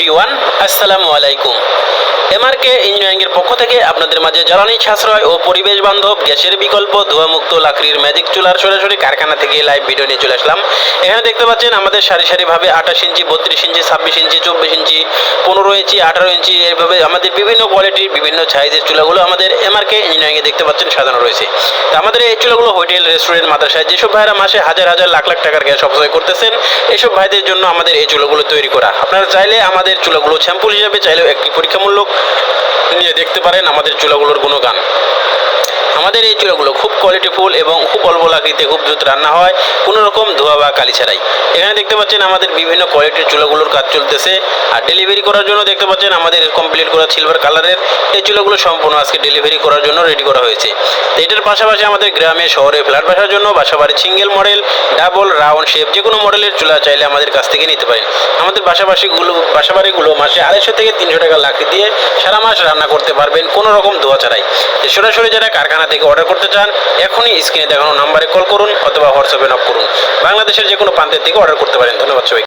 Everyone, আসসালামু আলাইকুম। এমআরকে ইঞ্জিনিয়ারিংয়ের পক্ষ থেকে আপনাদের মাঝে জ্বালানি সাশ্রয় ও পরিবেশ বান্ধব গ্যাসের বিকল্প ধোয়ামুক্ত লাকড়ির ম্যাজিক চুলার সরাসরি কারখানা থেকে লাইভ ভিডিও নিয়ে চলে আসলাম। এখানে দেখতে পাচ্ছেন আমাদের সারি সারিভাবে আঠাশ ইঞ্চি, বত্রিশ ইঞ্চি, ছাব্বিশ ইঞ্চি, চব্বিশ ইঞ্চি ইঞ্চি, আঠারো ইঞ্চি এইভাবে আমাদের বিভিন্ন কোয়ালিটির বিভিন্ন সাইজের চুলাগুলো আমাদের এমআরকে ইঞ্জিনিয়ারিংয়ে দেখতে পাচ্ছেন সাজানো রয়েছে। তো আমাদের এই চুলাগুলো হোটেল রেস্টুরেন্ট মাদ্রাসায় যেসব ভাইরা মাসে হাজার হাজার, লাখ লাখ টাকার গ্যাস অপচয় করতেছেন, এসব ভাইদের জন্য আমাদের এই চুলাগুলো তৈরি করা। আপনারা চাইলে আমাদের চুলাগুলো স্যাম্পল হিসাবে চাইলেও একটি পরীক্ষামূলক নিয়ে দেখতে পারেন আমাদের চুলাগুলোর গুণগান। আমাদের এই চুলাগুলো খুব কোয়ালিটিফুল এবং খুব অল্প লাকড়িতে খুব দ্রুত রান্না হয়, কোনো রকম ধোয়া বা কালি ছাড়াই। এখানে দেখতে পাচ্ছেন আমাদের বিভিন্ন কোয়ালিটির চুলাগুলোর কাজ চলতেছে। আর ডেলিভারি করার জন্য দেখতে পাচ্ছেন আমাদের কমপ্লিট করা সিলভার কালারের এই চুলাগুলো সম্পূর্ণ আজকে ডেলিভারি করার জন্য রেডি করা হয়েছে। এটার পাশাপাশি আমাদের গ্রামে, শহরে ফ্ল্যাট বাসার জন্য বাসাবাড়ি single model double round shape যে কোনো মডেলের চুলা চাইলে আমাদের কাছ থেকে নিতে পারেন। আমাদের বাসাবাসিগুলো, বাসাবাড়িগুলো মাসে আড়াইশো থেকে তিনশো টাকা লাকড়ি দিয়ে সারা মাস রান্না করতে পারবেন, কোনো রকম ধোয়া ছাড়াই। সরাসরি যারা কারখানা থেকে অর্ডার করতে চান, এখনই স্ক্রিনে দেখানো নাম্বারে কল করুন অথবা হোয়াটসঅ্যাপে নক করুন। বাংলাদেশের যে কোনো প্রান্তের থেকে অর্ডার করতে পারেন। ধন্যবাদ সবাই